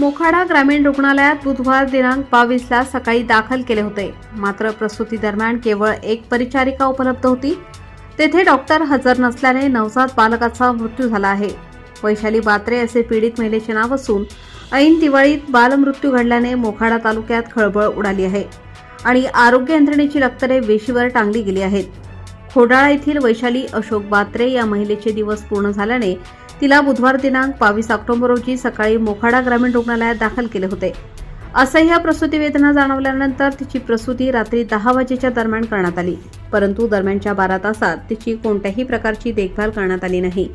मोखाडा ग्रामीण रुग्णालयात बुधवार दिनांक बावीसला सकाळी दाखल केले होते. मात्र प्रसूती दरम्यान केवळ एक परिचारिका उपलब्ध होती. तेथे डॉक्टर हजर नसल्याने नवजात बालकाचा मृत्यू झाला आहे. वैशाली बात्रे असे पीडित महिलेचे नाव असून ऐन दिवाळीत बालमृत्यू घडल्याने मोखाडा तालुक्यात खळबळ उडाली आहे आणि आरोग्य यंत्रणेची लक्तरे वेशीवर टांगली गेली आहेत. खोडाळा येथील वैशाली अशोक बात्रे या महिलेचे दिवस पूर्ण झाल्याने तिला बुधवार दिनांक बावीस ऑक्टोबर रोजी सकाळी मोखाडा ग्रामीण रुग्णालयात दाखल केले होते. असह्य प्रसूती वेदना जाणवल्यानंतर तिची प्रसूती रात्री दहा वाजेच्या दरम्यान करण्यात आली. परंतु दरम्यानच्या बारा तासात तिची कोणत्याही प्रकारची देखभाल करण्यात आली नाही.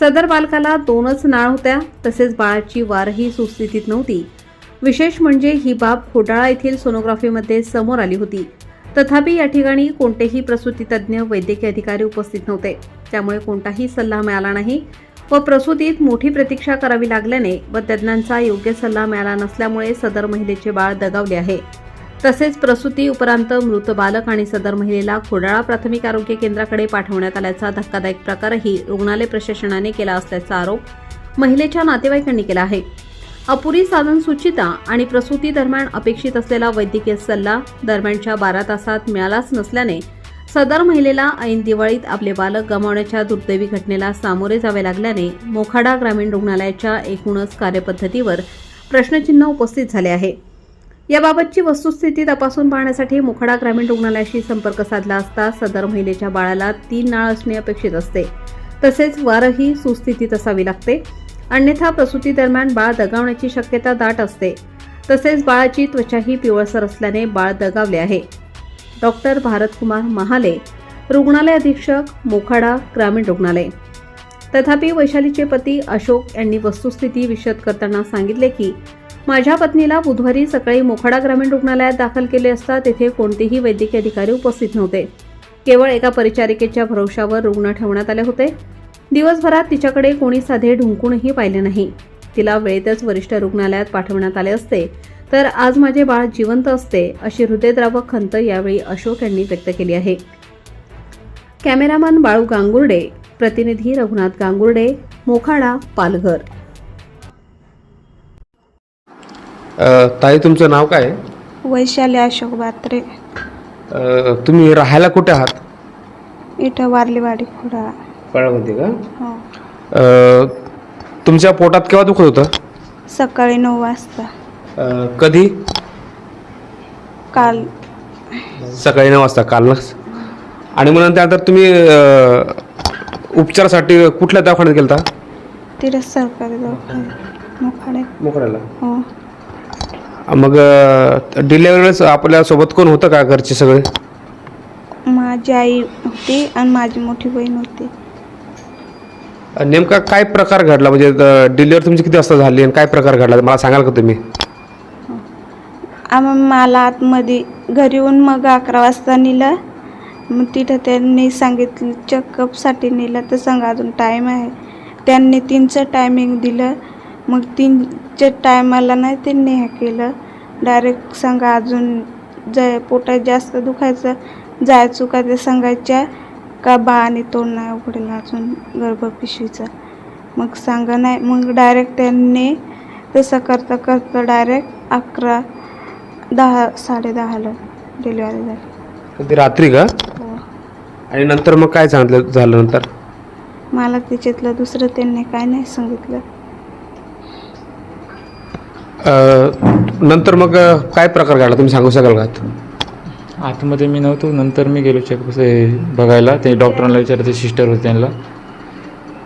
सदर बालकाला दोनच नाळ होत्या तसेच बाळाची वारही सुस्थितीत नव्हती. विशेष म्हणजे ही बाब खोडाळा येथील सोनोग्राफीमध्ये समोर आली होती. तथापि या ठिकाणी कोणतेही प्रसूती तज्ज्ञ वैद्यकीय अधिकारी उपस्थित नव्हते. त्यामुळे कोणताही सल्ला मिळाला नाही. व प्रसूतीत मोठी प्रतीक्षा करावी लागल्याने व तज्ज्ञांचा योग्य सल्ला मिळाला नसल्यामुळे सदर महिलेचे बाळ दगावले आहे. तसेच प्रसूती उपरांत मृत बालक आणि सदर महिलेला खोडाळा प्राथमिक आरोग्य केंद्राकडे पाठवण्यात आल्याचा धक्कादायक प्रकारही रुग्णालय प्रशासनाने केला असल्याचा आरोप महिलेच्या नातेवाईकांनी केला आहे. अपुरी साधन सुचिता आणि प्रसूती दरम्यान अपेक्षित असलेला वैद्यकीय सल्ला दरम्यानच्या बारा तासात मिळालाच नसल्याने सदर महिलेला ऐन दिवाळीत आपले बालक गमावण्याच्या दुर्दैवी घटनेला सामोरे जावे लागल्याने मोखाडा ग्रामीण रुग्णालयाच्या एकूणच कार्यपद्धतीवर प्रश्नचिन्ह उपस्थित झाले आहे. याबाबतची वस्तुस्थिती तपासून पाहण्यासाठी मोखाडा ग्रामीण रुग्णालयाशी संपर्क साधला असता सदर महिलेच्या बाळाला तीन नाळ असणे अपेक्षित असते. तसेच वारही सुस्थितीत असावी लागते. अन्यथा प्रसूती दरम्यान बाळ दगावण्याची शक्यता दाट असते. तसेच बाळाची त्वचाही पिवळसर असल्याने बाळ दगावले आहे. डॉक्टर भारतकुमार महाले रुग्णालय अधीक्षक मोखाडा ग्रामीण रुग्णालय. तथापि वैशालीचे पती अशोक यांनी वस्तुस्थिती विशद करताना सांगितले की माझ्या पत्नीला बुधवारी सकाळी मोखाडा ग्रामीण रुग्णालयात दाखल केले असता तेथे कोणतेही वैद्यकीय अधिकारी उपस्थित नव्हते. केवळ एका परिचारिकेच्या भरोशावर रुग्ण ठेवण्यात आले होते. दिवसभरात तिच्याकडे कोणी साधे ढुंकूनही पाहिले नाही. तिला वेळेतच वरिष्ठ रुग्णालयात पाठवण्यात आले असते तर आज माझे बाळ जिवंत असते अशी हृदयद्रावक खंत यावेळी अशोक यांनी व्यक्त केली आहे. कॅमेरामन बाळू गांगुर्डे प्रतिनिधी रघुनाथ गांगुर्डे मोखाडा पालघर. अ, ताई तुमचं नाव काय? आहे? वैशाली अशोक बात्रे. अ, तुम्ही राहायला कुठे आहात? इथं वारलीवाडी खुडा पळामध्ये का? हो. अ, तुमच्या पोटात केव्हा दुखत होतं? सकाळी नऊ वाजता. अ, कधी? काल. सकाळी नऊ वाजता काल ना? आणि मग त्यानंतर तुम्ही अ, उपचारासाठी कुठल्या दवाखान्यात गेलता? तिथे सरकारी दवाखान्यात. मोखाडे. हो. मग डिलेवरी वेळेस आपल्यासोबत कोण होतं का घरचे सगळे? माझी आई होती आणि माझी मोठी बहीण होती. नेमका काय प्रकार घडला? म्हणजे डिलिव्हरी तुमची किती वाजता झाली आणि काय प्रकार घडला? मला सांगाल का तुम्ही? आम्हाला आतमध्ये घरी येऊन मग अकरा वाजता नेलं. मग तिथं त्यांनी सांगितलं चेकअपसाठी नेलं. तर सांगा अजून टाईम आहे. त्यांनी तीनचं टायमिंग दिलं. मग तीनच्या टायमाला नाही त्यांनी हे केलं. डायरेक्ट सांगा अजून जाय पोटात जास्त दुखायचं जायचो का ते सांगायच्या. का बा आणि तोंड नाही उघडेल अजून गर्भपिशवीचं मग सांगा नाही. मग डायरेक्ट त्यांनी तसं करता करता डायरेक्ट अकरा दहा साडे दहाला डिलिव्हरी झाली. कधी रात्री का? हो. आणि नंतर मग काय सांगितलं झालं नंतर? मला त्याच्यातलं दुसरं त्यांनी काय नाही सांगितलं. अ, नंतर मग अ, काय प्रकार घडला? तुम्ही सांगू शकाल का? आतमध्ये मी नव्हतो नंतर मी गेलो चेक बघायला. ते डॉक्टरांना विचारलं ते सिस्टर होते त्यांना.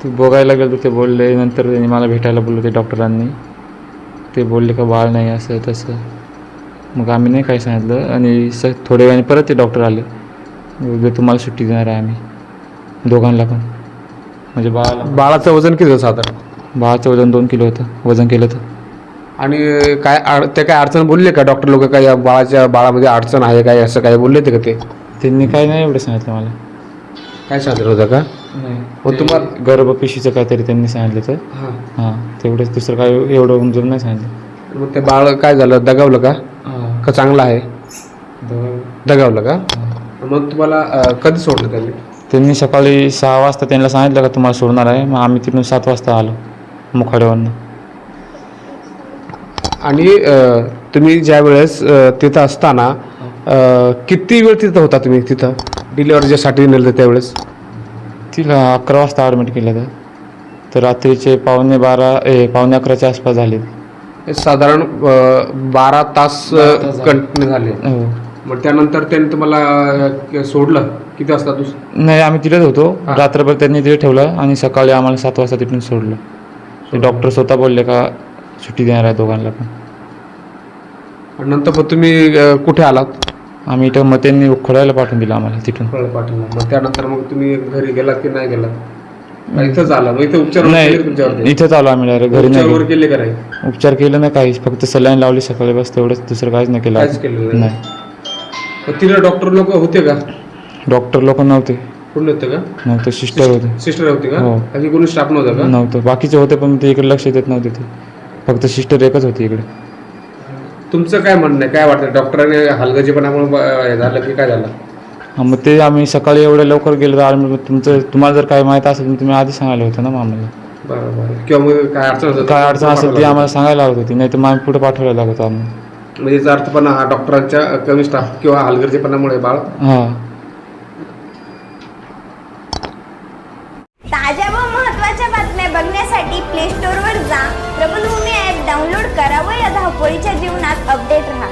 ते बघायला गेलो ते बोलले. नंतर त्यांनी मला भेटायला बोललो ते डॉक्टरांनी. ते बोलले का बाळ नाही असं तसं. मग आम्ही नाही काय सांगितलं. आणि स थोड्या वेळाने परत ते डॉक्टर आले. उद्या तुम्हाला सुट्टी देणार आहे आम्ही. दोघांना पण. म्हणजे बाळाला बाळाचं वजन किती होतं साधारण? बाळाचं वजन दोन किलो होतं. वजन केलं तर. आणि काय अड- ते काय अडचण बोलले का? डॉक्टर लोक काय या बाळाच्या बाळामध्ये अडचण आहे काय? असं काय बोलले ते का ते? त्यांनी काय नाही एवढं सांगितलं मला. काय सांगितलं होतं का? मग तुम्हाला गर्भपिशीचं काहीतरी त्यांनी सांगितलं तर हां. हां तेवढंच दुसरं काय एवढं उमजून नाही सांगितलं. मग ते बाळ काय झालं? दगावलं का? का चांगलं आहे? दगावलं. का? मग तुम्हाला अ, कधी सोडलं त्यांनी? त्यांनी सकाळी सहा वाजता त्यांना सांगितलं का तुम्हाला सोडणार आहे. मग आम्ही तिथून सात वाजता आलो मुखाड्यावरनं आणि अ, तुम्ही ज्या वेळेस अ, तिथं असताना अ, किती वेळ तिथं होता तुम्ही तिथं? डिलिव्हरीसाठी नेलं होतं त्यावेळेस? तिला अकरा वाजता ॲडमिट केलं होतं. तर रात्रीचे पावणे बारा ए पावणे अकराच्या आसपास झाले. हे साधारण अ, बारा तास कंटिन्यू झाले. हो. मग त्यानंतर त्यांनी तुम्हाला सोडलं. किती वाजता दुस नाही आम्ही तिथेच होतो. रात्रभर त्यांनी तिथे ठेवलं आणि सकाळी आम्हाला सात वाजता तिथून सोडलं. ते डॉक्टर स्वतः बोलले का सुट्टी देणार आहे दोघांना पण. नंतर मग तुम्ही अ, कुठे आलात? आम्ही इथं मग त्यांनी खोडायला पाठवून दिलं आम्हाला तिथून. पाठवलं मग त्यानंतर मग तुम्ही घरी गेलात की नाही गेलात? इथंच आला मग इथे उपचार नाही केले तुमच्यावरती? इथेच आलो आम्ही डायरेक्ट घरी नाही गेलो. केले का नाही? उपचार केलं नाही काहीच. फक्त सलाईन लावली सकाळी बस तेवढंच दुसरं काहीच नाही केलं काहीच केलेलं नाही. नाही. मग तिला डॉक्टर लोक होते का? डॉक्टर लोक नव्हते. कोण होते का? नव्हते सिस्टर होते. सिस्टर होती का? हो. बाकी कोणी स्टाफ नव्हता का? नव्हतं. बाकीचे होते पण ते इकडे लक्ष देत नव्हते ते. फक्त सिस्टर एकच होती इकडे. तुमचं काय म्हणणं आहे? काय वाटतं? डॉक्टरांनी हलगर्जीपणामुळे ब- हे झालं की काय झालं? मग ते आम्ही सकाळी एवढ्या लवकर गेलो तर आम्ही तुमचं तुम्हाला जर काय माहीत असेल तर तुम्ही आधी सांगायला होतं ना मग आम्हाला बरं बरं किंवा मग काय अडचण असेल तर काय अडचण असेल ती आम्हाला सांगायला लागत होती नाही तर मग आम्ही पुढे पाठवायला लागत आम्हाला लागतं. म्हणजे याचा अर्थ पण हा डॉक्टरांच्या कमी स्टाफ किंवा हलगर्जीपणामुळे बाळ. हां. ताज्या व महत्त्वाच्या बातम्या बघण्यासाठी प्ले स्टोअरवर जा. प्रबलभूमी ॲप डाउनलोड करा व या धावपळीच्या जीवनात अपडेट राहा.